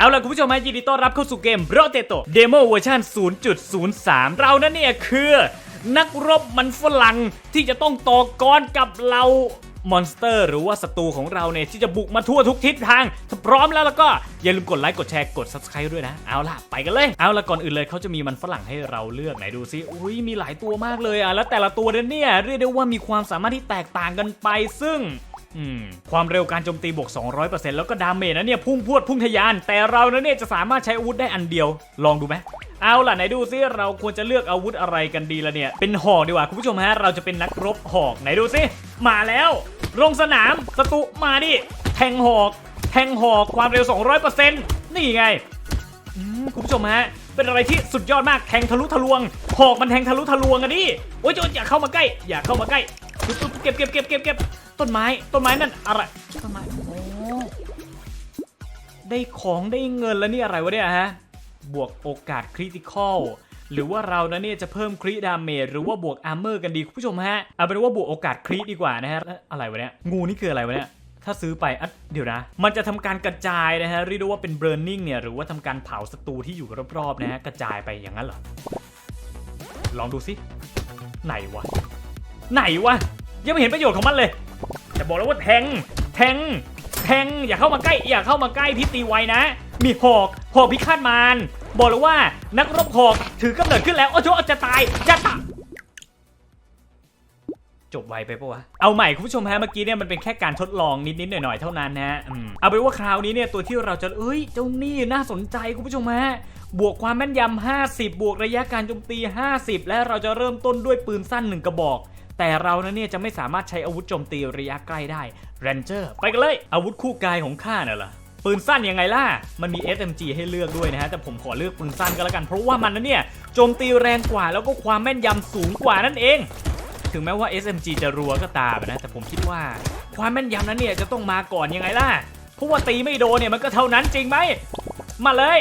เอาล่ะคุณผู้ชมฮะยินดีต้อนรับเข้าสู่เกม r o t e t o Demo เวอร์ชัน0.03 เรานั่นเนี่ยคือนักรบมันฝรั่งที่จะต้องต่อกรกับเรามอนสเตอร์หรือว่าศัตรูของเราเนี่ยที่จะบุกมาทั่วทุกทิศทางถ้าพร้อมแล้วแล้วก็อย่าลืมกดไลค์กดแชร์กด Subscribe ด้วยนะ เอาล่ะไปกันเลย เอาล่ะก่อนอื่นเลยเขาจะมีมันฝรั่งให้เราเลือกไหนดูซิอุ้ยมีหลายตัวมากเลยอะแล้วแต่ละตัวเนี่ยเรียกได้ว่ามีความสามารถที่แตกต่างกันไปซึ่ง ความเร็วการโจมตีบวก 200%แล้วก็ดาเมจนะเนี่ยพุ่งพวดพุ่งทะยาน แต่เรานะเนี่ยจะสามารถใช้อาวุธได้อันเดียว ลองดูไหมเอาล่ะไหนดูซิเราควรจะเลือกอาวุธอะไรกันดีละเนี่ย เป็นหอกดีกว่าคุณผู้ชมฮะเราจะเป็นนักรบหอกไหนดูซิมาแล้วลงสนามศัตรูมาดิแทงหอก แทงหอกความเร็ว 200%นี่ไงคุณผู้ชมฮะเป็นอะไรที่สุดยอดมากแทงทะลุทะลวง หอกมันแทงทะลุทะลวงอะดิโอ้ยโจนอย่าเข้ามาใกล้ อย่าเข้ามาใกล้เก็บเก็บเก็บเก็บเก็บ ต้นไม้ต้นไม้นั่นอะไรต้นไม้โอ้ได้ของได้เงินแล้วนี่อะไรวะเนี่ยฮะบวกโอกาสคริติคอลหรือว่าเรานะเนี่ยจะเพิ่มคริดาเมจหรือว่าบวกอาร์เมอร์กันดีคุณผู้ชมฮะเอาเป็นว่าบวกโอกาสคริดีกว่านะฮะอะไรวะเนี่ยงูนี่คืออะไรวะเนี่ยถ้าซื้อไปอะเดี๋ยวนะ มันจะทำการกระจายนะฮะเรียกได้ว่าเป็น burning เนี่ยหรือว่าทำการเผาศัตรูที่อยู่รอบๆนะฮะกระจายไปอย่างนั้นเหรอลองดูสิไหนวะไหนวะยังไม่เห็นประโยชน์ของมันเลย บอกแล้วว่าแทง แทง แทง อย่าเข้ามาใกล้ อย่าเข้ามาใกล้พี่ตีไวนะ มีหอกหอกพิฆาตมารบอกเลยว่านักรบหอกถือกำเนิดขึ้นแล้ว โอ้โหจะตายจะตายจบไวไปปะวะ เอาใหม่คุณผู้ชมฮะเมื่อกี้เนี่ยมันเป็นแค่การทดลองนิดๆหน่อยๆเท่านั้นนะฮะอืมเอาเป็นว่าคราวนี้เนี่ยตัวที่เราจะเอ้ยเจ้านี่น่าสนใจคุณผู้ชมฮะบวกความแม่นยำ50 บวกระยะการโจมตี 50 และเราจะเริ่มต้นด้วยปืนสั้นหนึ่งกระบอก แต่เรานเนี่ยจะไม่สามารถใช้อาวุธโจมตีระยะใกล้ได้ Ranger ไปกันเลย อาวุธคู่กายของข้าน่ะเหรอปืนสั้นยังไงล่ะ มันมี SMG ให้เลือกด้วยนะฮะ แต่ผมขอเลือกปืนสั้นก็แล้วกัน เพราะว่ามันนะเนี่ยโจมตีแรงกว่าแล้วก็ความแม่นยำสูงกว่านั่นเอง ถึงแม้ว่า SMG จะรัวก็ตามนะ แต่ผมคิดว่าความแม่นยำนั้นเนี่ยจะต้องมาก่อนยังไงล่ะ เพราะว่าตีไม่โดนเนี่ยมันก็เท่านั้นจริงไหม มาเลย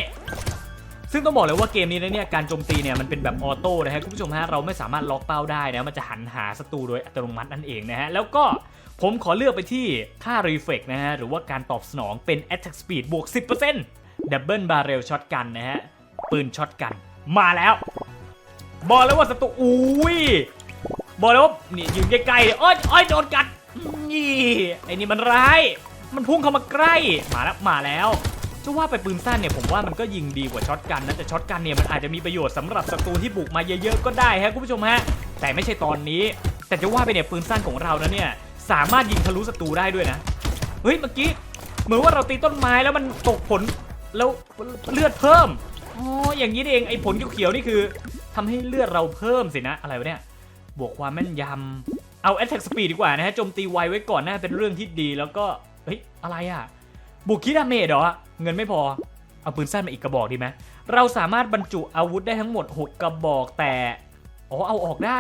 ซึ่งต้องบอกเลยว่าเกมนี้นะเนี่ยการโจมตีเนี่ยมันเป็นแบบออโต้นะฮะคุณผู้ชมฮะเราไม่สามารถล็อกเป้าได้นะมันจะหันหาศัตรูโดยอัตโนมัตินั่นเองนะฮะแล้วก็ผมขอเลือกไปที่ค่า reflex นะฮะหรือว่าการตอบสนองเป็น attack speed บวก 10% double barrel shotgun นะฮะปืนช็อตกันมาแล้ว บอกเลยว่าศัตรูอุ้ยบอกเลยว่านี่ยืนใกล้ๆเลยโอ๊ยโอ๊ยโดนกัดนี่ไอ้นี่มันร้าย มันพุ่งเข้ามาใกล้มาแล้วมาแล้ว จะว่าไปปืนสั้นเนี่ยผมว่ามันก็ยิงดีกว่าช็อตกันนะแต่ช็อตกันเนี่ยมันอาจจะมีประโยชน์สำหรับศัตรูที่บุกมาเยอะๆก็ได้ฮะคุณผู้ชมฮะแต่ไม่ใช่ตอนนี้ แต่จะว่าไปเนี่ยปืนสั้นของเรานะเนี่ยสามารถยิงทะลุศัตรูได้ด้วยนะเฮ้ยเมื่อกี้เหมือนว่าเราตีต้นไม้แล้วมันตกผลแล้วเลือดเพิ่มอ๋ออย่างนี้เองไอ้ผลเขียวๆนี่คือทำให้เลือดเราเพิ่มสินะอะไรวะเนี่ยบวกความแม่นยำเอา attack speed ดีกว่านะฮะโจมตีไวไว้ก่อนน่าเป็นเรื่องที่ดีแล้วก็เฮ้ยอะไรอะ บุกคิดาเมจเหรอ เงินไม่พอ เอาปืนสั้นมาอีกกระบอกดีไหมเราสามารถบรรจุอาวุธได้ทั้งหมด 6 กระบอกแต่อ๋อเอาออกได้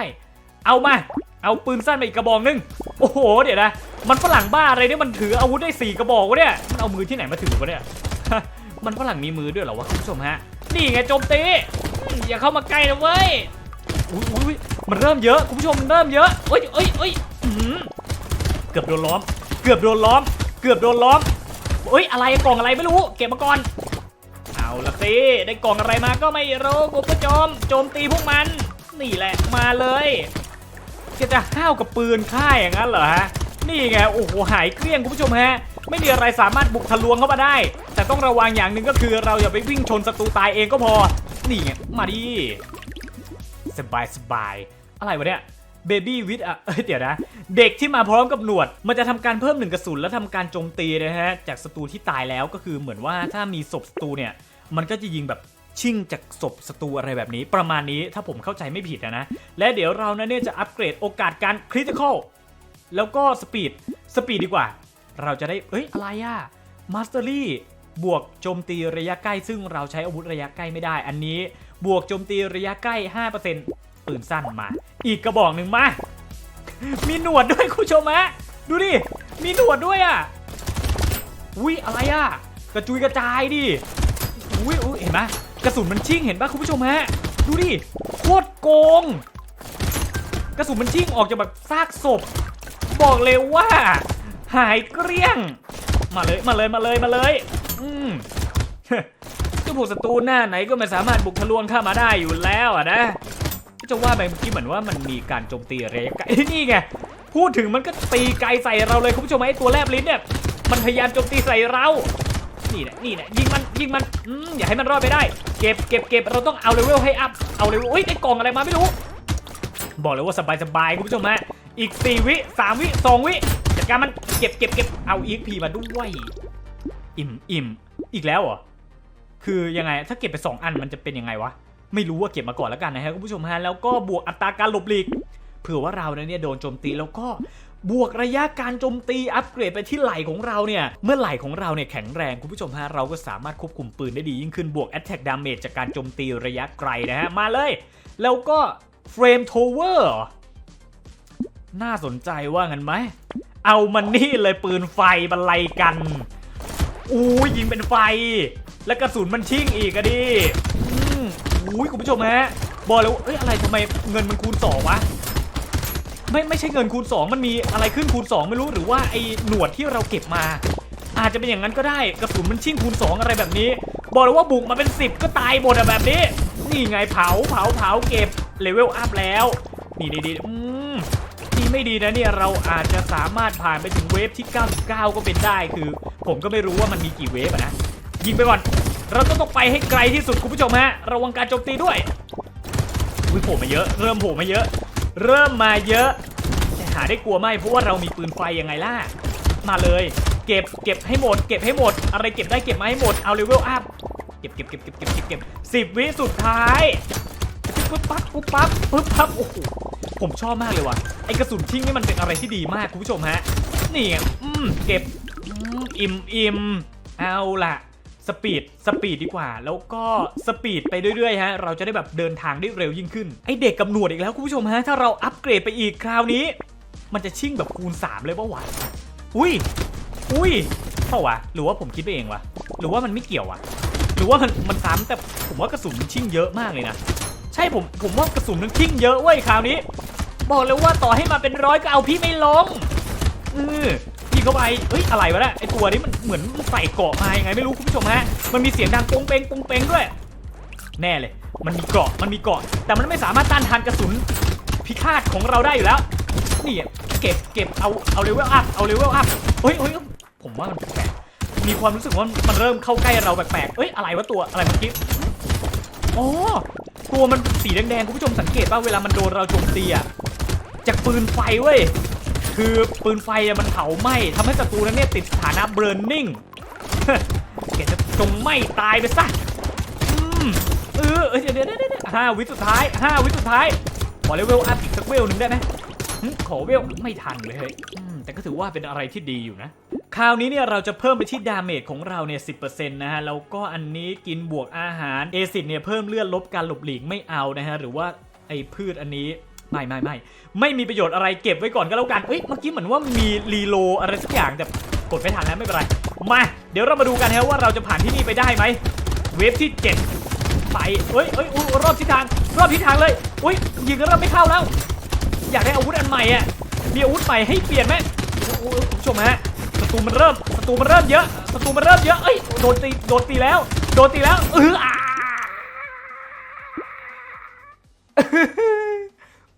เอามา เอาปืนสั้นมาอีกกระบอกนึง โอ้โห เดี๋ยวนะ มันฝรั่งบ้าอะไรเนี่ยมันถืออาวุธได้ 4 กระบอกวะเนี่ยมันเอามือที่ไหนมาถือวะเนี่ย มันฝรั่งมีมือด้วยเหรอวะคุณผู้ชมฮะ นี่ไงโจมตี อย่าเข้ามาใกล้นะเว้ยอุ้ยอยมันเริ่มเยอะคุณผู้ชมมันเริ่มเยอะเอ้ยเอ้ยเอ้ยเกือบโดนล้อม เกือบโดนล้อม เกือบโดนล้อม เอ้ยอะไรกล่องอะไรไม่รู้ เก็บมาก่อน เอาละสิได้กล่องอะไรมาก็ไม่รู้คุณผู้ชมโจมตีพวกมัน นี่แหละมาเลยแกจะห้าวกับปืนค่ายอย่างนั้นเหรอฮะนี่ไงโอ้โหหายเกลี้ยงคุณผู้ชมฮะไม่มีอะไรสามารถบุกทะลวงเข้ามาได้ แต่ต้องระวังอย่างหนึ่งก็คือเราอย่าไปวิ่งชนศัตรูตายเองก็พอ นี่ไงมาดิสบายสบายอะไรวะเนี่ย เบบี้วิดอะเดี๋ยวนะ เด็กที่มาพร้อมกับหนวด มันจะทำการเพิ่มหนึ่งกระสุนแล้วทำการโจมตีนะฮะ จากศัตรูที่ตายแล้วก็คือเหมือนว่าถ้ามีศพศัตรูเนี่ย มันก็จะยิงแบบชิ่งจากศพศัตรูอะไรแบบนี้ ประมาณนี้ถ้าผมเข้าใจไม่ผิดนะนะและเดี๋ยวเรานะเนี่ยจะอัปเกรดโอกาสการคริติคอลแล้วก็สปีดสปีดดีกว่า เราจะได้เอ้ยอะไรอะมาสเตอรี่บวกโจมตีระยะใกล้ ซึ่งเราใช้อาวุธระยะใกล้ไม่ได้ อันนี้บวกโจมตีระยะใกล้ 5% ปืนสั้นมา อีกกระบอกหนึ่งมา มีหนวดด้วยคุณผู้ชมฮะดูดิ มีหนวดด้วยอะอุ้ยอะไรอะ กระจุยกระจายดิอุ้ยอุ้ยเห็นไหมกระสุนมันชิ่งเห็นปะคุณผู้ชมฮะ ดูดิโคตรโกง กระสุนมันชิ่งออกจากแบบซากศพ บอกเลยว่า หายเกลี้ยง มาเลยมาเลยมาเลยมาเลย อืมเจ้าพวกศัตรูหน้าไหนก็ไม่สามารถบุกทะลวงเข้ามาได้อยู่แล้วอะนะ จะว่าไปเมื่อกี้เหมือนว่ามันมีการโจมตีระยะไกลนี่ไงพูดถึงมันก็ตีไกลใส่เราเลยคุณผู้ชมไอ้ตัวแลบลิ้นเนี่ยมันพยายามโจมตีใส่เรา นี่แหละนี่แหละยิงมันยิงมันอืมอย่าให้มันรอดไปได้ เก็บเก็บเก็บเราต้องเอาเลเวลให้อัพเอาเลเวลเฮ้ยได้กล่องอะไรมาไม่รู้ บอกเลยว่าสบายสบายๆคุณผู้ชมฮะอีก 4 วิ 3 วิ 2 วิจัดการมันเก็บเก็บเก็บเอาอีกพีมาด้วยอิ่มอิ่มอีกแล้วเหรอคือยังไงถ้าเก็บไป 2 อันมันจะเป็นยังไงวะ ไม่รู้ว่าเก็บมาก่อนแล้วกันนะฮะคุณผู้ชมฮะแล้วก็บวกอัตราการหลบหลีกเผื่อว่าเราเนี่ยโดนโจมตีแล้วก็บวกระยะการโจมตีอัปเกรดไปที่ไหล่ของเราเนี่ย เมื่อไหล่ของเราเนี่ยแข็งแรงคุณผู้ชมฮะเราก็สามารถควบคุมปืนได้ดียิ่งขึ้นบวก attack damage จากการโจมตีระยะไกลนะฮะ มาเลย แล้วก็ frame tower เหรอน่าสนใจว่างั้นไหม เอามันนี่เลยปืนไฟบรรลัยกัน อู้ยิงเป็นไฟ แล้วกระสุนมันชิ่งอีกอะดิ อุ้ยคุณผู้ชมฮะบอกเลยว่าเอ้ยอะไรทำไมเงินมันคูณสองวะไม่ไม่ใช่เงินคูณ 2 มันมีอะไรขึ้นคูณ 2 ไม่รู้หรือว่าไอ้หนวดที่เราเก็บมา อาจจะเป็นอย่างนั้นก็ได้กระสุนมันชิ่งคูณ 2 อะไรแบบนี้ บอกเลยว่าบุกมาเป็น 10 ก็ตายหมดอะแบบนี้ นี่ไงเผาเผาเผาเก็บเลเวลอัพแล้ว นี่ดีดีอืมนี่ไม่ดีนะเนี่ยเราอาจจะสามารถผ่านไปถึงเวฟที่ 99 ก็เป็นได้คือ ผมก็ไม่รู้ว่ามันมีกี่เวฟนะยิงไปก่อน เราก็ต้องไปให้ไกลที่สุดคุณผู้ชมฮะ ระวังการโจมตีด้วยอุ้ยโผล่มาเยอะ เริ่มโผล่มาเยอะ เริ่มมาเยอะแต่หาได้กลัวไหมเพราะว่าเรามีปืนไฟยังไงล่ะ มาเลย เก็บเก็บให้หมด เก็บให้หมด อะไรเก็บได้เก็บมาให้หมด เอาเลเวลอัพ เก็บเก็บเก็บเก็บเก็บเก็บเก็บสิบวิสุดท้ายปุ๊บปั๊บปุ๊บปั๊บปุ๊บปั๊บโอ้โหผมชอบมากเลยว่ะ ไอกระสุนทิ้งนี่มันเป็นอะไรที่ดีมากคุณผู้ชมฮะ นี่ไงอืมเก็บอิ่มอิ่มเอาล่ะ สปีดสปีดดีกว่า แล้วก็สปีดไปเรื่อยๆฮะเราจะได้แบบเดินทางได้เร็วยิ่งขึ้นไอเด็กกับหนวดอีกแล้วคุณผู้ชมฮะถ้าเราอัปเกรดไปอีกคราวนี้ มันจะชิ่งแบบคูณ 3 เลยปะวะอุ้ยอุ้ยเปล่าวะหรือว่าผมคิดไปเองวะหรือว่ามันไม่เกี่ยววะหรือว่ามันมันซ้ำแต่ผมว่ากระสุนมันชิ่งเยอะมากเลยนะใช่ผมผมว่ากระสุนมันชิ่งเยอะเว้ยคราวนี้ บอกเลยว่าต่อให้มาเป็นร้อยก็เอาพี่ไม่ลงเออ ยิงเข้าไปเฮ้ยอะไรวะเนี่ยไอตัวนี้มันเหมือนใส่เกราะมายังไงไม่รู้คุณผู้ชมฮะมันมีเสียงดังปงเปงปงเปงด้วย แน่เลย มันมีเกราะมันมีเกราะ แต่มันไม่สามารถต้านทานกระสุนพิฆาตของเราได้อยู่แล้วนี่เก็บเก็บเอาเอาเลเวลอัพเอาเลเวลอัพเฮ้ยเฮ้ยผมว่ามันแปลกมีความรู้สึกว่ามันเริ่มเข้าใกล้เราแปลกๆเอ้ยอะไรวะตัวอะไรเมื่อกี้อ๋อตัวมันสีแดงๆคุณผู้ชมสังเกตป่ะเวลามันโดนเราโจมตีอะจากปืนไฟเว้ย คือปืนไฟมันเผาไหม้ทำให้ศัตรูนั้นเนี่ยติดสถานะ burning แกจะจงไหม้ตายไปซะอืมเออเดี๋ยวเดี๋ยวเดี๋ยวเดี๋ยวห้าวิสุดท้ายห้าวิสุดท้ายขอเลเวลอัพอีกสักเวลหนึ่งได้ไหมขอเวลไม่ทันเลยเฮ้ยแต่ก็ถือว่าเป็นอะไรที่ดีอยู่นะ คราวนี้เนี่ยเราจะเพิ่มไปที่ดาเมจของเราเนี่ยสินะฮะ แล้วก็อันนี้กินบวกอาหาร เอซิดเนี่ยเพิ่มเลือดลบการหลบหลีกไม่เอานะฮะ หรือว่าไอ้พืชอันนี้ ไม่ไม่ไม่ไม่มีประโยชน์อะไรเก็บไว้ก่อนก็แล้วกันเอ้ยเมื่อกี้เหมือนว่ามีรีโลอะไรสักอย่างแต่กดไม่ทันแล้วไม่เป็นไร มาเดี๋ยวเรามาดูกันฮะว่าเราจะผ่านที่นี่ไปได้ไหมเวฟที่7ไปเอ้ยเอ้ยอุ๊ยรอบทิศทางรอบทิศทางเลยอุ้ยยิงก็เริ่มไม่เข้าแล้ว อยากได้อาวุธอันใหม่อะมีอาวุธใหม่ให้เปลี่ยนไหมโอ้โหคุณผู้ชมฮะศัตรูมันเริ่มศัตรูมันเริ่มเยอะศัตรูมันเริ่มเยอะเอ้ยโดนตีโดนตีแล้ว โดนตีแล้วเออ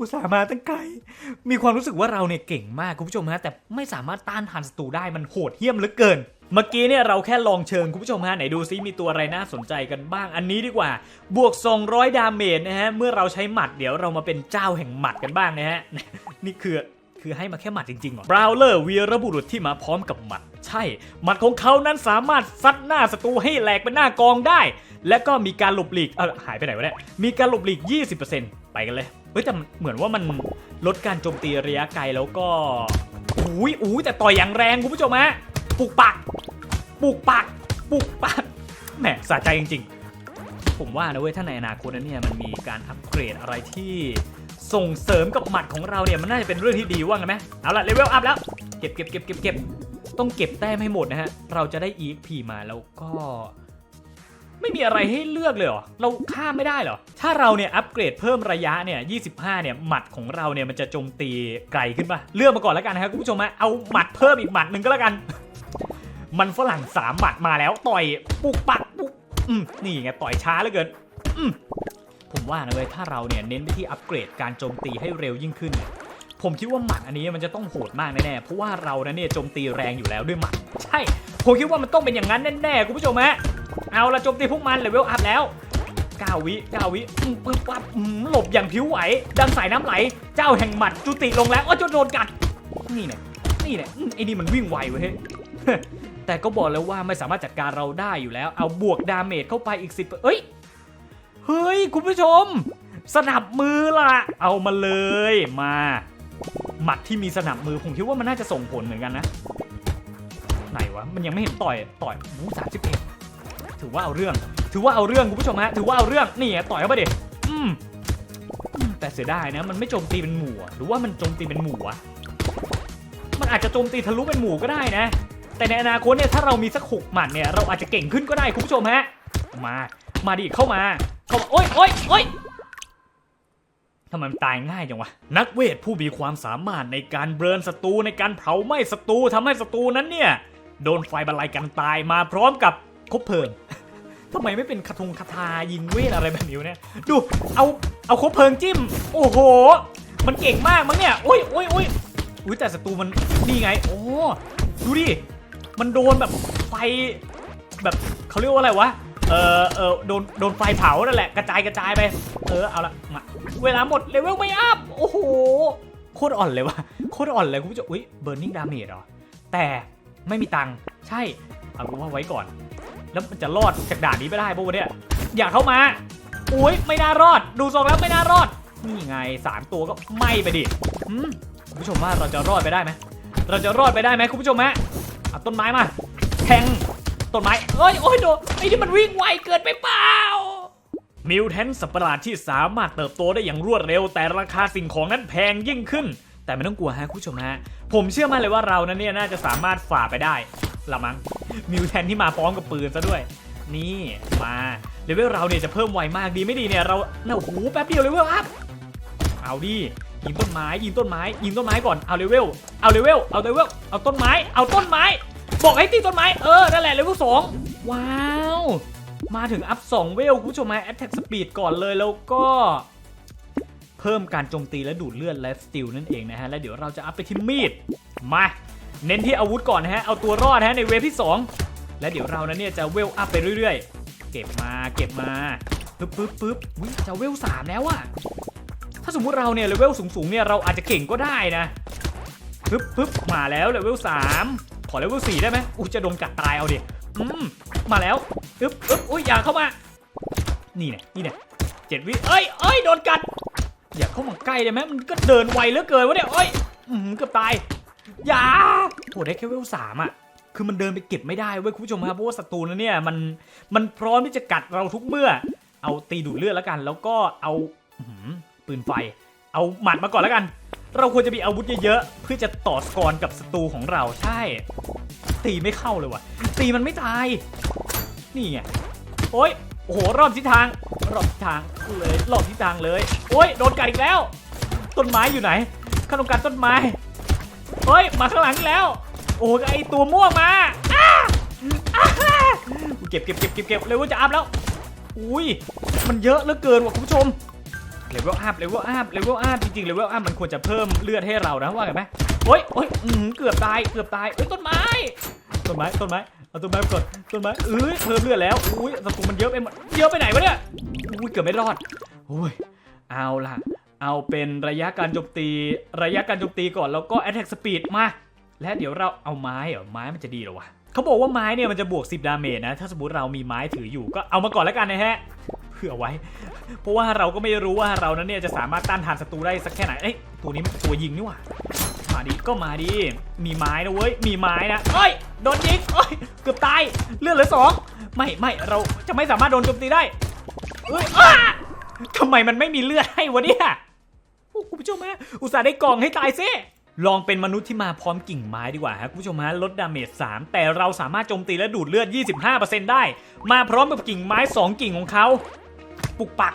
อุตส่าห์มาตั้งไกล มีความรู้สึกว่าเราเนี่ยเก่งมากคุณผู้ชมฮะ แต่ไม่สามารถต้านทานศัตรูได้มันโหดเหี้ยมเหลือเกิน เมื่อกี้เนี่ยเราแค่ลองเชิงคุณผู้ชมฮะไหนดูซิมีตัวอะไรน่าสนใจกันบ้าง อันนี้ดีกว่า บวก 200 ดาเมจนะฮะ เมื่อเราใช้หมัดเดี๋ยวเรามาเป็นเจ้าแห่งหมัดกันบ้างนะฮะ นี่คือคือให้มาแค่หมัดจริงๆหรอบราวเลอร์วีรบุรุษที่มาพร้อมกับหมัด ใช่ หมัดของเขานั้นสามารถซัดหน้าศัตรูให้แหลกเป็นหน้ากองได้ และก็มีการหลบหลีก เออหายไปไหนวะเนี่ย มีการหลบหลีก 20% ไปกันเลย เฮ้ยแต่เหมือนว่ามันลดการโจมตีระยะไกลแล้วก็อุ้ยอุ้ยแต่ต่อยอย่างแรงคุณผู้ชมฮะปุกปักปุกปักปุกปักแหมสะใจจริง ๆ ผมว่านะเว้ยถ้าในอนาคตนั้นเนี่ยมันมีการอัปเกรดอะไรที่ส่งเสริมกับหมัดของเราเนี่ยมันน่าจะเป็นเรื่องที่ดีว่างั้นไหมเอาละเลเวลอัพแล้วเก็บเก็บเก็บเก็บเก็บต้องเก็บแต้มให้หมดนะฮะ เราจะได้ EXP มาแล้วก็ ไม่มีอะไรให้เลือกเลยเหรอ เราข้ามไม่ได้เหรอ ถ้าเราเนี่ยอัปเกรดเพิ่มระยะเนี่ย 25 เนี่ย หมัดของเราเนี่ยมันจะโจมตีไกลขึ้นปะเลือกมาก่อนแล้วกันนะครับคุณผู้ชมฮะเอาหมัดเพิ่มอีกหมัดหนึ่งก็แล้วกัน มันฝรั่งสามหมัดมาแล้วต่อยปุกปักปุกอืมนี่ไงปล่อยช้าเหลือเกินอืมผมว่านะเว้ยถ้าเราเนี่ยเน้นไปที่อัปเกรดการโจมตีให้เร็วยิ่งขึ้นเนี่ยผมคิดว่าหมัดอันนี้มันจะต้องโหดมากแน่ๆ เพราะว่าเรานะเนี่ยโจมตีแรงอยู่แล้วด้วยหมัด ใช่ ผมคิดว่ามันต้องเป็นอย่างนั้นแน่ๆ คุณผู้ชมฮะ เอาละโจมตีพวกมันเลเวลอัพแล้ว9วิ9วิปึ๊บปั๊บหลบอย่างผิวไหว ดังสายน้ำไหล เจ้าแห่งหมัดจุติลงแล้วอ้อจนโดนกัด นี่เนี่ยนี่เนี่ยอืมไอ้นี่มันวิ่งไวเว้ยแต่ก็บอกแล้วว่าไม่สามารถจัดการเราได้อยู่แล้ว เอาบวกดาเมจเข้าไปอีกสิบเอ้ย เฮ้ย คุณผู้ชม สนับมือล่ะ เอามาเลยมา หมัดที่มีสนับมือผมคิดว่ามันน่าจะส่งผลเหมือนกันนะ ไหนวะ มันยังไม่เห็นต่อย ต่อยวูสามสิบเอ็ด ถือว่าเอาเรื่อง ถือว่าเอาเรื่องคุณผู้ชมฮะถือว่าเอาเรื่องนี่ต่อยเข้าไปดิอืมอืมแต่เสียดายนะมันไม่โจมตีเป็นหมู่หรือว่ามันโจมตีเป็นหมู่อะมันอาจจะโจมตีทะลุเป็นหมู่ก็ได้นะ แต่ในอนาคตเนี่ยถ้าเรามีสักหกหมัดเนี่ยเราอาจจะเก่งขึ้นก็ได้คุณผู้ชมฮะมามาดิเข้ามาเข้ามาโอ๊ยโอ๊ยโอ๊ยทำไมมันตายง่ายจังวะ นักเวทผู้มีความสามารถในการเบิร์นศัตรูในการเผาไหม้ศัตรูทำให้ศัตรูนั้นเนี่ย โดนไฟบรรลัยกันตายมาพร้อมกับ คบเพลิงทำไมไม่เป็นคาทงคาทายิงเวทอะไรแบบนี้เนี่ย ดู เอาเอาคบเพลิงจิ้ม โอ้โห มันเก่งมากมั้งเนี่ยโอ้ยโอ้ยโอ้ยอุ้ยแต่ศัตรูมันนี่ไง โอ้ดูดิมันโดนแบบไฟแบบเขาเรียกว่าอะไรวะเออเออโดนโดนไฟเผานั่นแหละกระจายกระจายไป เออเอาละมาเวลาหมดเลเวลไม่อัพโอ้โหโคตรอ่อนเลยวะโคตรอ่อนเลยคุณผู้ชมอุ้ยเบิร์นิ่งดาเมจเหรอแต่ไม่มีตังค์ใช่เอากูว่าไว้ก่อน แล้วมันจะรอดจากด่านนี้ไม่ได้ปะวะเนี่ยอย่าเข้ามาอุ้ยไม่น่ารอด ดูทรงแล้วไม่น่ารอดนี่ไงสามตัวก็ไหม่ไปดิคุณผู้ชมว่าเราจะรอดไปได้ไหมเราจะรอดไปได้ไหมคุณผู้ชมฮะเอาต้นไม้มาแทงต้นไม้เอ้ยโอ้ยโดนไอ้นี่มันวิ่งไวเกินไปเปล่ามิวแทนสัตว์ประหลาดที่สามารถเติบโตได้อย่างรวดเร็ว แต่ราคาสิ่งของนั้นแพงยิ่งขึ้น แต่ไม่ต้องกลัวฮะคุณผู้ชมฮะผมเชื่อมั่นเลยว่าเรานั้นเนี่ยน่าจะสามารถฝ่าไปได้ ละมั้งมิวแทนที่มาพร้อมกับปืนซะด้วย นี่มาเลเวลเราเนี่ยจะเพิ่มไวมากดีไม่ดีเนี่ยเราเนี่ยโอ้โหแป๊บเดียวเลเวลอัพเอาดิยิงต้นไม้ยิงต้นไม้ยิงต้นไม้ก่อนเอาเลเวลเอาเลเวลเอาเลเวลเอาต้นไม้ เอาต้นไม้ บอกให้ตีต้นไม้เออนั่นแหละเลเวลสองว้าวมาถึงอัพ2เวลคุณผู้ชมมาแอ t แท็กสปีดก่อนเลยแล้วก็เพิ่มการโจมตีและดูดเลือดและสติลนั่นเองนะฮะ แล้วเดี๋ยวเราจะอัพไปที่มีด มา เน้นที่อาวุธก่อนนะฮะ เอาตัวรอดนะฮะในเวฟที่ 2 และเดี๋ยวเรานั้นเนี่ยจะเวลอัพไปเรื่อยๆ เก็บมาเก็บมาปึ๊บปึ๊บปึ๊บอุ๊ยจะเวล3แล้วอะถ้าสมมุติเราเนี่ยเลเวลสูงๆเนี่ยเราอาจจะเก่งก็ได้นะปึ๊บปึ๊บมาแล้วเลเวล3ขอเลเวล4ได้ไหมอุ้ยจะโดนกัดตายเอาดิอืมมาแล้วอึ๊บอึ๊บอุ้ยอย่าเข้ามา นี่เนี่ยนี่เนี่ยเจ็ดวิเอ้ยเอ้ยโดนกัดอย่าเข้ามาใกล้ได้ไหมมันก็เดินไวเหลือเกินวะเนี่ยเอ้ยอืมเกือบตาย อย่าโหได้แค่เวลสามอะคือมันเดินไปเก็บไม่ได้เว้ยคุณผู้ชมครับเพราะว่าศัตรูนั้นเนี่ยมันมันพร้อมที่จะกัดเราทุกเมื่อ เอาตีดูดเลือดแล้วกัน แล้วก็เอาปืนไฟ เอาหมัดมาก่อนแล้วกัน เราควรจะมีอาวุธเยอะๆเพื่อจะต่อสกอร์กับศัตรูของเราใช่ ตีไม่เข้าเลยว่ะ ตีมันไม่ตาย นี่ไงโอ้ยโอ้โหรอบทิศทาง รอบทิศทางเลยรอบทิศทางเลย โอ้ยโดนกัดอีกแล้ว ต้นไม้อยู่ไหนข้าต้องการต้นไม้ เฮ้ย มาข้างหลังแล้ว โอ้ยไอตัวม่วงมาอ้าเก็บเก็บเก็บเก็บเก็บเลยว่าจะอัพแล้ว อุ้ย มันเยอะเหลือเกินว่ะคุณผู้ชม เลเวลอัพ เลเวลอัพ เลเวลอัพ จริงๆ เลเวลอัพมันควรจะเพิ่มเลือดให้เรานะว่ากันไหมโอ้ยโอ้ยอื้อหือเกือบตาย เกือบตายเอ้ยต้นไม้ ต้นไม้ ต้นไม้ เอาต้นไม้ก่อน ต้นไม้เอ้ย เพิ่มเลือดแล้ว อุ้ยศัตรูมันเยอะไปหมด เยอะไปไหนวะเนี่ย อุ้ย เกือบไม่รอด โอ้ย เอาล่ะ เอาเป็นระยะการโจมตีระยะการโจมตีก่อนแล้วก็ attack speed มา และเดี๋ยวเราเอาไม้เหรอไม้มันจะดีหรอวะเขาบอกว่าไม้เนี่ยมันจะบวก 10 ดาเมจนะ ถ้าสมมติเรามีไม้ถืออยู่ก็เอามาก่อนแล้วกันนะฮะเผื่อไว้ เพราะว่าเราก็ไม่รู้ว่าเรานั้นเนี่ยจะสามารถต้านทานศัตรูได้สักแค่ไหนเอ้ยตัวนี้มันตัวยิงนี่หว่ามาดิก็มาดิมีไม้นะเว้ยมีไม้นะเอ้ยโดนยิงเอ้ยเกือบตายเลือดเหลือสองไม่ไม่เราจะไม่สามารถโดนโจมตีได้เอ้ยอ้าทำไมมันไม่มีเลือดให้วะเนี่ย โอ้คุณผู้ชมฮะอุตส่าห์ได้กล่องให้ตายซิลองเป็นมนุษย์ที่มาพร้อมกิ่งไม้ดีกว่าฮะคุณผู้ชมฮะลดดาเมจ3แต่เราสามารถโจมตีและดูดเลือด 25%ได้ มาพร้อมกับกิ่งไม้ 2 กิ่งของเขาปุกปัก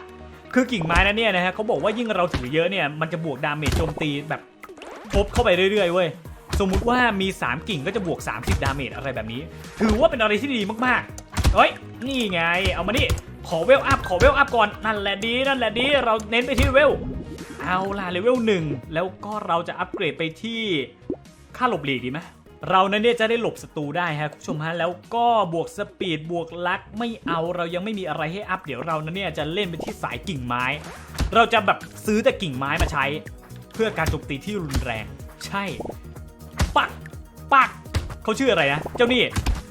คือกิ่งไม้นั้นเนี่ยนะฮะเขาบอกว่ายิ่งเราถือเยอะเนี่ยมันจะบวกดาเมจโจมตีแบบทบเข้าไปเรื่อยๆเว้ยสมมุติว่ามี 3 กิ่งก็จะบวก 30 ดาเมจอะไรแบบนี้ ถือว่าเป็นอะไรที่ดีมากๆเฮ้ยนี่ไงเอามานี่ขอเวลอัพขอเวลอัพก่อนนั่นแหละดีนั่นแหละดีเราเน้นไปที่เวล เอาล่ะเลเวลหนึ่งแล้วก็เราจะอัปเกรดไปที่ค่าหลบหลีกดีไหมเรานั้นเนี่ยจะได้หลบศัตรูได้ฮะคุณผู้ชมฮะแล้วก็บวกสปีดบวกลักไม่เอาเรายังไม่มีอะไรให้อัพเดี๋ยวเรานั้นเนี่ยจะเล่นไปที่สายกิ่งไม้ เราจะแบบซื้อแต่กิ่งไม้มาใช้ เพื่อการโจมตีที่รุนแรง ใช่ ปักปักเขาชื่ออะไรนะ เจ้านี่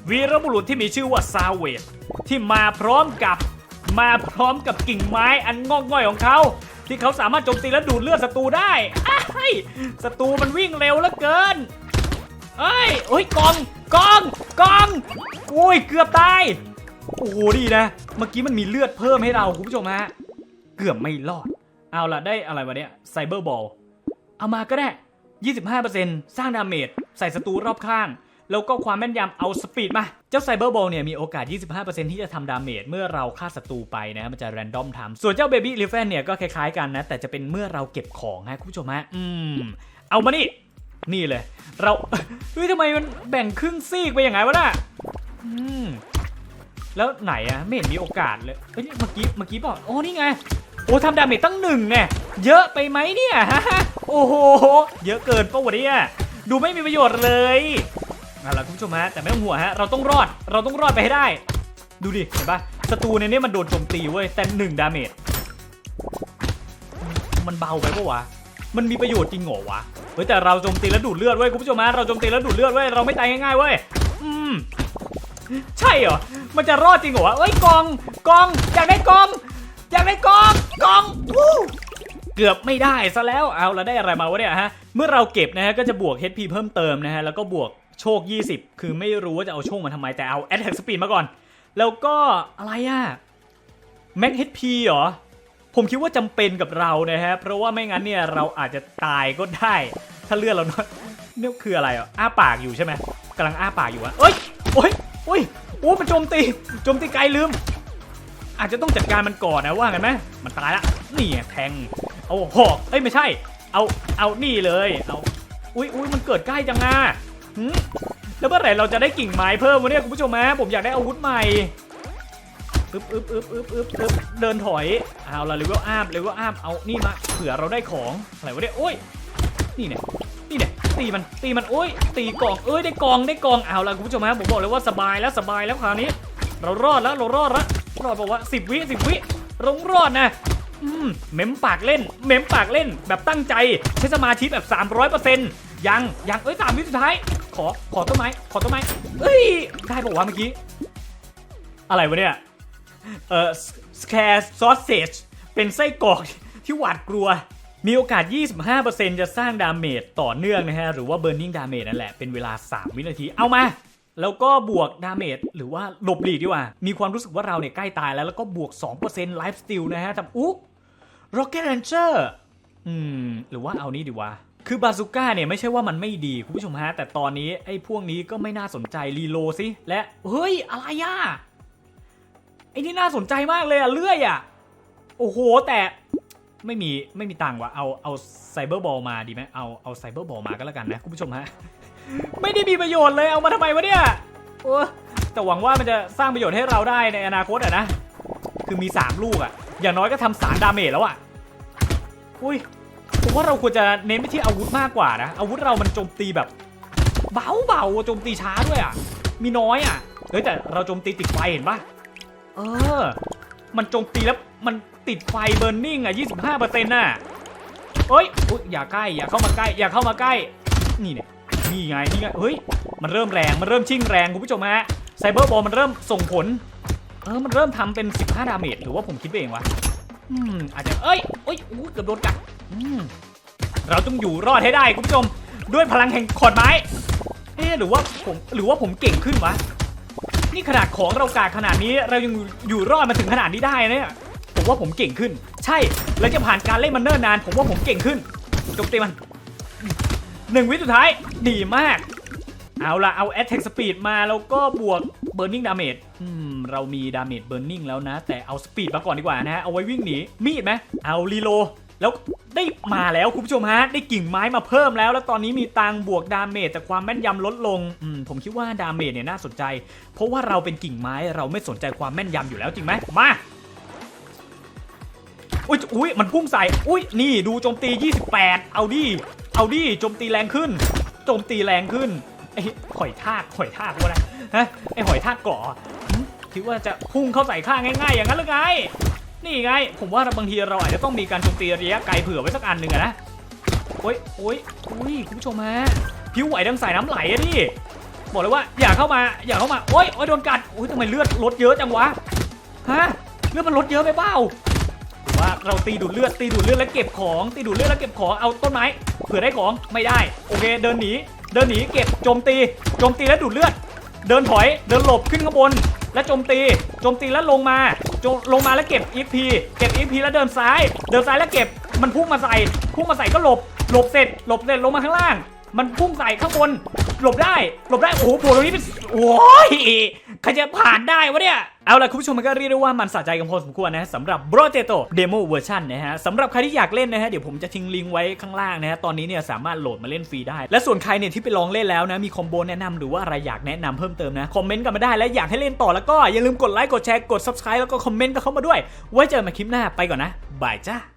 วีรบุรุษที่มีชื่อว่าซาเวสที่มาพร้อมกับ มาพร้อมกับกิ่งไม้อันงอกง่อยของเขา ที่เขาสามารถโจมตีและดูดเลือดศัตรูได้อ้ศัตรูมันวิ่งเร็วเหลือเกินเอ้ยโอ้ยกองกองกองโอ้ยเกือบตายโอ้โหดีนะ เมื่อกี้มันมีเลือดเพิ่มให้เราคุณผู้ชมฮะเกือบไม่รอด เอาล่ะได้อะไรวะเนี่ยไซเบอร์บอลเอามาก็ได้ 25%สร้างดาเมจใส่ศัตรูรอบข้าง แล้วก็ความแม่นยำเอาสปีดมา เจ้าไซเบอร์บอลเนี่ยมีโอกาส 25%ที่จะทำดาเมจเมื่อเราฆ่าศัตรูไปนะมันจะแรนดอมทำส่วนเจ้าเบบี้ลิฟแฟนเนี่ยก็คล้ายๆกันนะ แต่จะเป็นเมื่อเราเก็บของฮะคุณผู้ชมฮะอืม เอามานี่นี่เลย เราเฮ้ยทำไมมันแบ่งครึ่งซีกไปอย่างไงวะน่ะอืมแล้วไหนอะไม่เห็นมีโอกาสเลยเฮ้ยเมื่อกี้เมื่อกี้บอกโอ้นี่ไงโอ้ทำดาเมจตั้งหนึ่งไงเยอะไปไหมเนี่ยโอ้โห เยอะเกินปะวะเนี่ยดูไม่มีประโยชน์เลย เอาล่ะคุณผู้ชมฮะแต่ไม่ต้องห่วงฮะเราต้องรอดเราต้องรอดไปให้ได้ ดูดิเห็นปะศัตรูในนี้มันโดนโจมตีเว้ยแต่หนึ่งดาเมจมันเบาไปปะวะมันมีประโยชน์จริงเหรอวะเฮ้ยแต่เราโจมตีแล้วดูดเลือดเว้ยคุณผู้ชมฮะเราโจมตีแล้วดูดเลือดเว้ยเราไม่ตายง่ายๆเว้ยอืมใช่เหรอมันจะรอดจริงเหรอวะเอ้ยกองกองอยากได้กองอยากได้กองกองวู้เกือบไม่ได้ซะแล้วเอาแล้วได้อะไรมาวะเนี่ยฮะเมื่อเราเก็บนะฮะก็จะบวก HP เพิ่มเติมนะฮะแล้วก็บวก โชค 20 คือไม่รู้ว่าจะเอาโชคมาทำไม แต่เอา Attack Speed มาก่อน แล้วก็อะไรอะ Max HP เหรอ ผมคิดว่าจำเป็นกับเรานะฮะ เพราะว่าไม่งั้นเนี่ยเราอาจจะตายก็ได้ ถ้าเลือดเราน้อยนี่คืออะไรอะอ้าปากอยู่ใช่ไหมกำลังอ้าปากอยู่อะเอ้ยโอ้ยโอ้ยโอ้มันโจมตีโจมตีไกลลืม อาจจะต้องจัดการมันก่อนนะว่ากันไหมมันตายละนี่แทงเอาหอกเอ้ยไม่ใช่ เอาเอานี่เลยเอาอุ้ยอุ้ยมันเกิดใกล้จังนะ แล้วเมื่อไหร่เราจะได้กิ่งไม้เพิ่มวะเนี่ยคุณผู้ชมฮะผมอยากได้อาวุธใหม่อึบอึบอึบอึบอึบอึบเดินถอยเอาละเลเวลอัพเลเวลอัพเอานี่มาเผื่อเราได้ของอะไรวะเนี่ยโอ้ยนี่เนี่ยนี่เนี่ยตีมันตีมันโอ้ยตีกล่องเอ้ยได้กล่องได้กล่องเอาละคุณผู้ชมฮะผมบอกเลยว่าสบายแล้วสบายแล้วคราวนี้ เรารอดแล้วเรารอดล้วรอดบอกว่าสิบวิสิบวิเรารอดนะอืมเม้มปากเล่น เม้มปากเล่นแบบตั้งใจใช้สมาธิแบบ 300%ยังยังเอ้ยสามวิสุดท้าย ขอ ขอต้นไม้ ขอต้นไม้เอ้ย ได้บอกว่าวะเมื่อกี้ อะไรวะเนี่ย เอ่อ scare sausage เป็นไส้กรอกที่หวาดกลัว มีโอกาส 25%จะสร้างดาเมจต่อเนื่องนะฮะ หรือว่า burning damage นั่นแหละ เป็นเวลา 3 วินาที เอามา แล้วก็บวกดาเมจหรือว่าหลบหลีกดีกว่า มีความรู้สึกว่าเราเนี่ยใกล้ตายแล้ว แล้วก็บวก 2% life steal นะฮะทำอุ๊ rocket launcher อืม หรือว่าเอานี้ดีวะ คือบาซูก้าเนี่ยไม่ใช่ว่ามันไม่ดีคุณผู้ชมฮะ แต่ตอนนี้ไอ้พวกนี้ก็ไม่น่าสนใจรีโลสิและเฮ้ยอะไรอะไอ้นี่น่าสนใจมากเลยอะเลื่อยอะโอ้โหแต่ไม่มีไม่มีตังค์วะเอาเอาไซเบอร์บอลมาดีไหมเอาเอาไซเบอร์บอลมาก็แล้วกันนะคุณผู้ชมฮะไม่ได้มีประโยชน์เลยเอามาทำไมวะเนี่ยโอ้แต่หวังว่ามันจะสร้างประโยชน์ให้เราได้ในอนาคตอะนะคือมี 3 ลูกอะอย่างน้อยก็ทำสารดาเมจแล้วอะอุ้ย ผมว่าเราควรจะเน้นไปที่อาวุธมากกว่านะ อาวุธเรามันโจมตีแบบ เบาเบาๆโจมตีช้าด้วยอะมีน้อยอะเฮ้ยแต่เราโจมตีติดไฟเห็นปะเออ มันโจมตีแล้วมันติดไฟเบิร์นนิ่งอะ25%น่ะเฮ้ยอุ๊ยอย่าใกล้อย่าเข้ามาใกล้ อย่าเข้ามาใกล้ นี่เนี่ยนี่ไงนี่ไงเฮ้ยมันเริ่มแรงมันเริ่มชิ่งแรงคุณผู้ชมฮะไซเบอร์บอลมันเริ่มส่งผลเออมันเริ่มทำเป็น 15 ดาเมจหรือว่าผมคิดไปเองวะ อืมอาจจะเอ้ยเอ้ยอู้เกือบโดนกัดอืมเราต้องอยู่รอดให้ได้คุณผู้ชม ด้วยพลังแห่งขอนไม้เอ๊ะหรือว่าผมหรือว่าผมเก่งขึ้นวะนี่ขนาดของเรากากขนาดนี้เรายังอยู่รอดมาถึงขนาดนี้ได้นะเนี่ยผมว่าผมเก่งขึ้น ใช่แล้วจะผ่านการเล่นมันเนิ่นนาน ผมว่าผมเก่งขึ้นโจมตีมันหนึ่งวิสุดท้ายดีมาก เอาละเอา attack speed มาแล้วก็บวก burning damage อืมเรามี damage burning แล้วนะ แต่เอา speed มาก่อนดีกว่านะฮะ เอาไว้วิ่งหนี มีดไหมเอารีโล แล้วได้มาแล้วคุณผู้ชมฮะ ได้กิ่งไม้มาเพิ่มแล้ว แล้วตอนนี้มีตังบวกดาเมจแต่ความแม่นยำลดลงอืมผมคิดว่าดาเมจเนี่ยน่าสนใจ เพราะว่าเราเป็นกิ่งไม้เราไม่สนใจความแม่นยำอยู่แล้วจริงไหมมาอุ้ยอุ้ยมันพุ่งใส่อุ้ยนี่ดูโจมตี 28 เอาดิเอาดิโจมตีแรงขึ้นโจมตีแรงขึ้นไอ้หอยทากหอยทากวะนะฮะไอ้หอยทากเกาะ คิดว่าจะพุ่งเข้าใส่ข้างง่ายๆ อย่างนั้นหรือไง นี่ไง ผมว่าบางทีเราอาจจะต้องมีการโจมตีระยะไกลเผื่อไว้สักอันหนึ่งนะ โอ้ยโอ้ยอุ้ยคุณผู้ชมฮะผิวไหวดังสายน้ำไหลอะดิ บอกเลยว่าอย่าเข้ามา อย่าเข้ามา โอ้ยโอ้ยโดนกัดโอ้ยทำไมเลือดลดเยอะจังวะ ฮะ เลือดมันลดเยอะไปเปล่าว่าเราตีดูดเลือดตีดูดเลือดแล้วเก็บของ ตีดูดเลือดแล้วเก็บของเอาต้นไม้เผื่อได้ของไม่ได้ โอเค เดินหนีเดินหนีเก็บโจมตีโจมตีแล้วดูดเลือด เดินถอยเดินหลบขึ้นข้างบน แล้วโจมตีโจมตีแล้วลงมาลงมาแล้วเก็บ EP เก็บ EP แล้วเดินซ้าย เดินซ้ายแล้วเก็บมันพุ่งมาใส่พุ่งมาใส่ก็หลบ หลบเสร็จ หลบเสร็จลงมาข้างล่าง มันพุ่งใส่ข้างบน หลบได้ หลบได้ โอ้โหโผล่ตรงนี้เป็นโอ้ย ใครจะผ่านได้วะเนี่ย เอาล่ะ คุณผู้ชมมันก็เรียกได้ว่ามันสะใจกันพอสมควรนะสำหรับ b r o t e t o Demo Version นะฮะสำหรับใครที่อยากเล่นนะฮะเดี๋ยวผมจะทิ้งลิงก์ไว้ข้างล่างนะฮะตอนนี้เนี่ยสามารถโหลดมาเล่นฟรีได้ และส่วนใครเนี่ยที่ไปลองเล่นแล้วนะมีคอมโบแนะนำหรือว่าอะไรอยากแนะนำเพิ่มเติมนะคอมเมนต์กันมาได้และอยากให้เล่นต่อแล้วก็อย่าลืมกดไลค์กดแชร์กด subscribe แล้วก็คอมเมนต์กันเข้ามาด้วย ไว้เจอกันใหม่คลิปหน้าไปก่อนนะบายจ้า